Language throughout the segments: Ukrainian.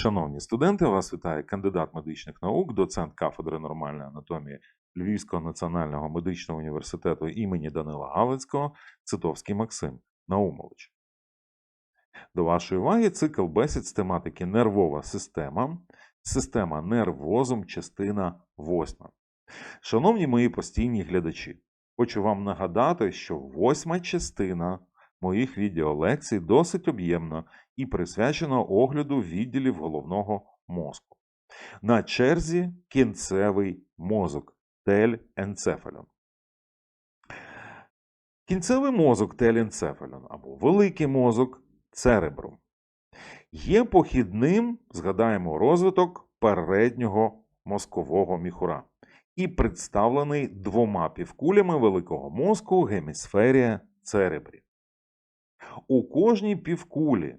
Шановні студенти, вас вітає кандидат медичних наук, доцент кафедри нормальної анатомії Львівського національного медичного університету імені Данила Галицького Цитовський Максим Наумович. До вашої уваги цикл бесід з тематики нервова система, система нервозом, частина 8. Шановні мої постійні глядачі, хочу вам нагадати, що восьма частина моїх відеолекцій досить об'ємна і присвячена огляду відділів головного мозку. На черзі кінцевий мозок тель-енцефалон. Кінцевий мозок тель-енцефалон або великий мозок церебрум є похідним, згадаємо, розвиток переднього мозкового міхура і представлений двома півкулями великого мозку гемісферія церебрі. У кожній півкулі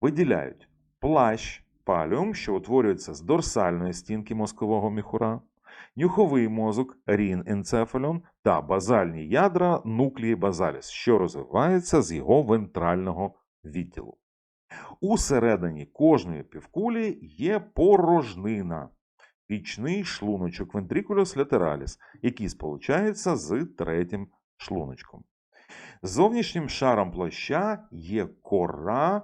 виділяють плащ паліум, що утворюється з дорсальної стінки мозкового міхура, нюховий мозок рін енцефалон та базальні ядра нуклії базаліс, що розвиваються з його вентрального відділу. Усередині кожної півкулі є порожнина, пічний шлуночок ventriculus lateralis, який сполучається з третім шлуночком. Зовнішнім шаром плаща є кора е,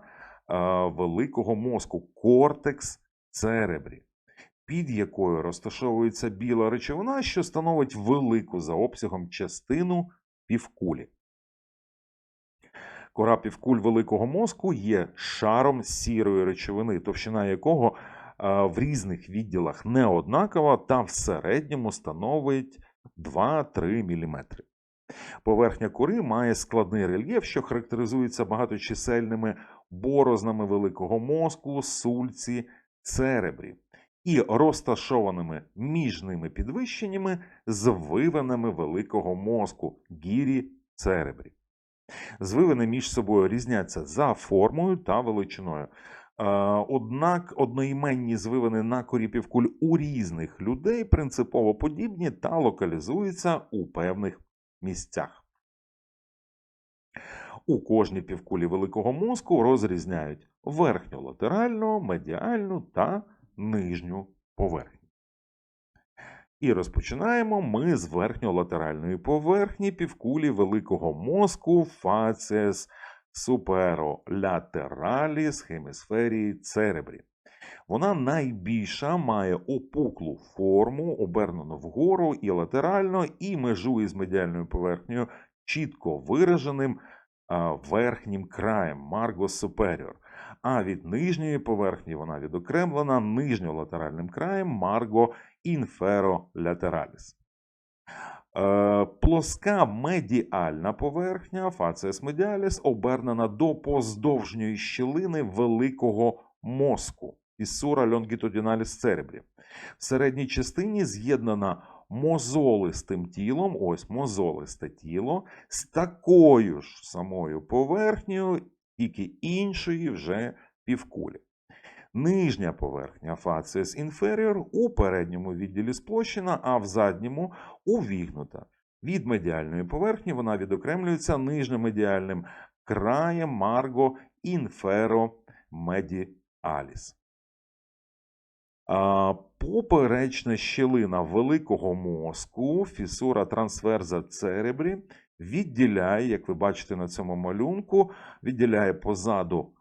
великого мозку, кортекс церебрі, під якою розташовується біла речовина, що становить велику за обсягом частину півкулі. Кора півкуль великого мозку є шаром сірої речовини, товщина якого е, в різних відділах не однакова та в середньому становить 2-3 мм. Поверхня кори має складний рельєф, що характеризується багаточисельними борознами великого мозку, сульці, церебрі і розташованими між ними підвищеннями з вивинами великого мозку гірі церебрі. Звивини між собою різняться за формою та величиною. Е, Однак одноіменні звивини на корі півкуль у різних людей принципово подібні та локалізуються у певних місцях. У кожній півкулі великого мозку розрізняють верхню латеральну, медіальну та нижню поверхню. І розпочинаємо ми з верхньолатеральної поверхні півкулі великого мозку фаціес суперолатераліс хемісферії церебрі. Вона найбільша має опуклу форму, обернену вгору і латерально, і межує з медіальною поверхнею чітко вираженим верхнім краєм Маргос Superior. А від нижньої поверхні вона відокремлена нижньолатеральним краєм Марго інферолатераліс. Е, Плоска медіальна поверхня фаціес медіаліс обернена до поздовжньої щілини великого мозку фісура лонгітудіналіс церебрі. В середній частині з'єднана мозолистим тілом, ось мозолисте тіло, з такою ж самою поверхнею, тільки іншої вже півкулі. Нижня поверхня фаціес інферіор у передньому відділі сплощена, а в задньому увігнута. Від медіальної поверхні вона відокремлюється нижньомедіальним краєм марго інферомедіаліс. А, Поперечна щелина великого мозку, фісура трансверза церебрі, відділяє, як ви бачите на цьому малюнку, відділяє позаду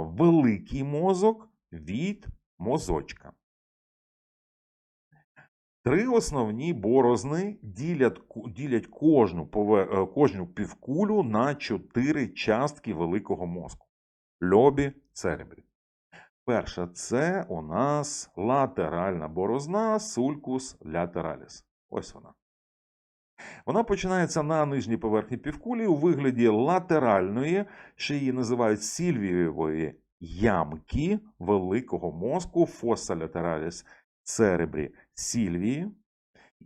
великий мозок від мозочка. Три основні борозни ділять, ділять кожну, е, кожну півкулю на чотири частки великого мозку. Льобі церебрі. Перша це у нас латеральна борозна сулькус латераліс. Ось вона. Вона починається на нижній поверхні півкулі у вигляді латеральної, ще її називають сільвієвої ямки великого мозку фоса латераліс церебрі сільвії.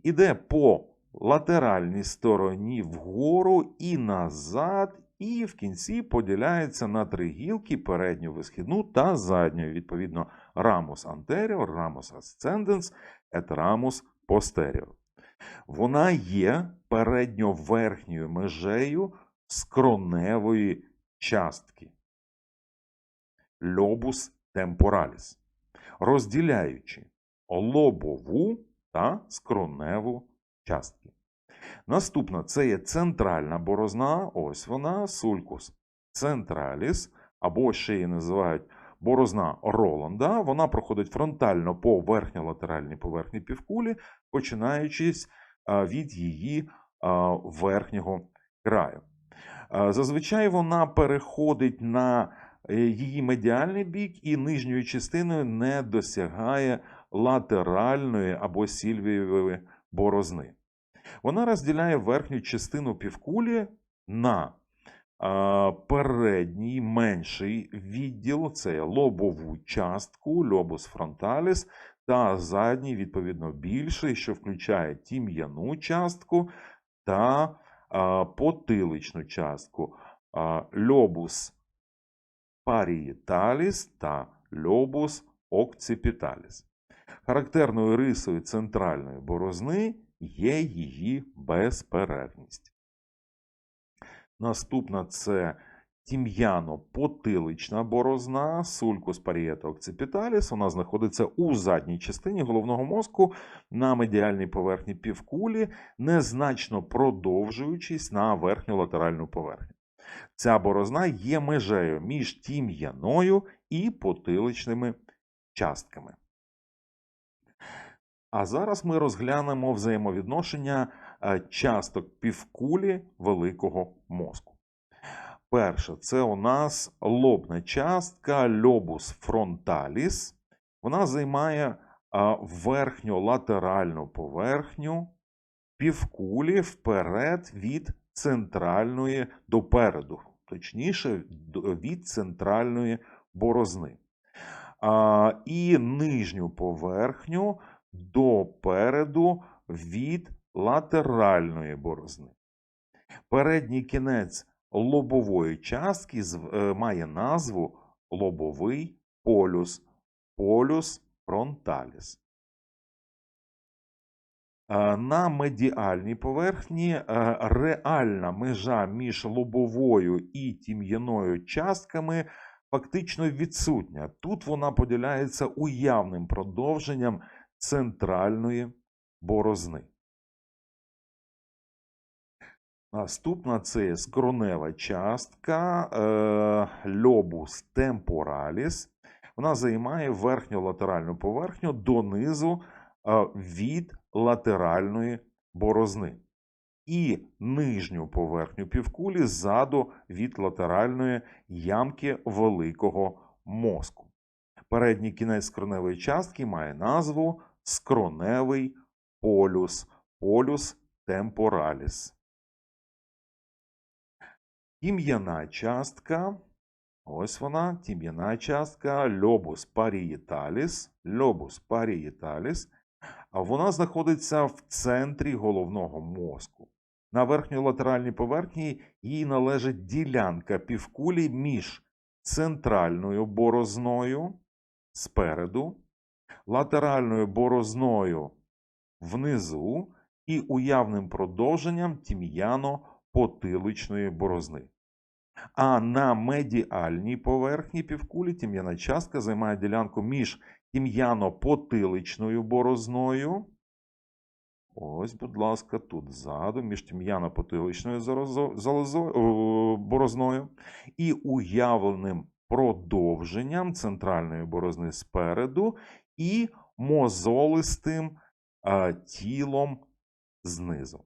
Іде по латеральній стороні вгору і назад, і в кінці поділяється на три гілки передню висхідну та задню, відповідно, рамус anterior, рамус ascendens, et рамус posterior. Вона є передньоверхньою межею скроневої частки. Льобус темпораліс, розділяючи лобову та скроневу частки. Наступна це є центральна борозна, ось вона, сулькус централіс, або ще її називають борозна Роланда. Вона проходить фронтально по верхньолатеральній поверхні півкулі, починаючись від її верхнього краю. Зазвичай вона переходить на е, її медіальний бік і нижньою частиною не досягає латеральної або сільвієвої борозни. Вона розділяє верхню частину півкулі на передній менший відділ, це лобову частку, лобус фронталіс, та задній, відповідно, більший, що включає тім'яну частку та потиличну частку, лобус парієталіс та лобус окципіталіс. Характерною рисою центральної борозни є її безперервність. Наступна це тім'яно-потилична борозна, сулькус парієто окципіталіс. Вона знаходиться у задній частині головного мозку на медіальній поверхні півкулі, незначно продовжуючись на верхню латеральну поверхню. Ця борозна є межею між тім'яною і потиличними частками. А зараз ми розглянемо взаємовідношення е, часток півкулі великого мозку. Перше, це у нас лобна частка лобус фронталіс. Вона займає а, верхньолатеральну поверхню півкулі вперед від центральної допереду, точніше, від центральної борозни. І нижню поверхню допереду від латеральної борозни. Передній кінець лобової частки е, має назву лобовий полюс, полюс фронталіс. Е, На медіальній поверхні е, реальна межа між лобовою і тім'яною частками фактично відсутня. Тут вона поділяється уявним продовженням центральної борозни. Наступна це скронева частка е, лобус темпораліс. Вона займає верхню латеральну поверхню донизу е, від латеральної борозни. І нижню поверхню півкулі ззаду від латеральної ямки великого мозку. Передній кінець скроневої частки має назву скроневий полюс, полюс темпораліс. Тім'яна частка. Ось вона, тім'яна частка, лобус парієталіс, лобус парієталіс. Вона знаходиться в центрі головного мозку. На верхньолатеральній поверхні їй належить ділянка півкулі між центральною борозною спереду, латеральною борозною внизу і уявним продовженням тім'яно-потиличної борозни. А на медіальній поверхні півкулі тім'яна частка займає ділянку між тім'яно-потиличною борозною. Ось, будь ласка, тут ззаду, між тім'яно-потиличною борозною і уявленим продовженням центральної борозни спереду і мозолистим а, тілом знизу.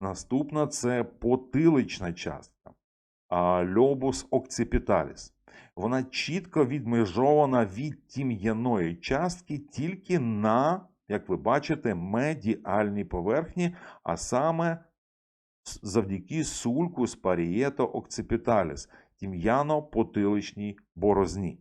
Наступна це потилична частка. а, Лобус окципіталіс. Вона чітко відмежована від тім'яної частки тільки на, як ви бачите, медіальній поверхні, а саме завдяки сульку спарієто окципіталіс, тім'яно-потиличній борозні.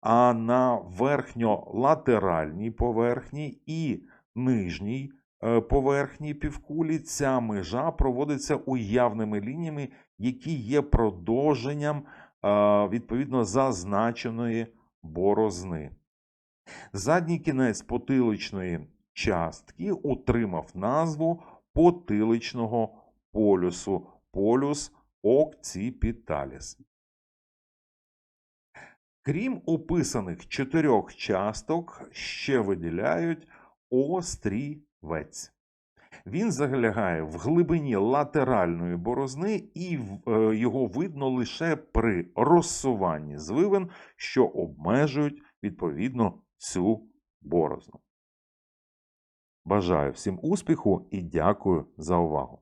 А на верхньолатеральній поверхні і нижній е, поверхні півкулі ця межа проводиться уявними лініями, які є продовженням е, відповідно зазначеної борозни. Задній кінець потиличної частки отримав назву потиличного полюсу полюс окципіталіс. Крім описаних чотирьох часток, ще виділяють острівець. Він залягає в глибині латеральної борозни, і е, його видно лише при розсуванні звивин, що обмежують відповідно цю борозну. Бажаю всім успіху і дякую за увагу!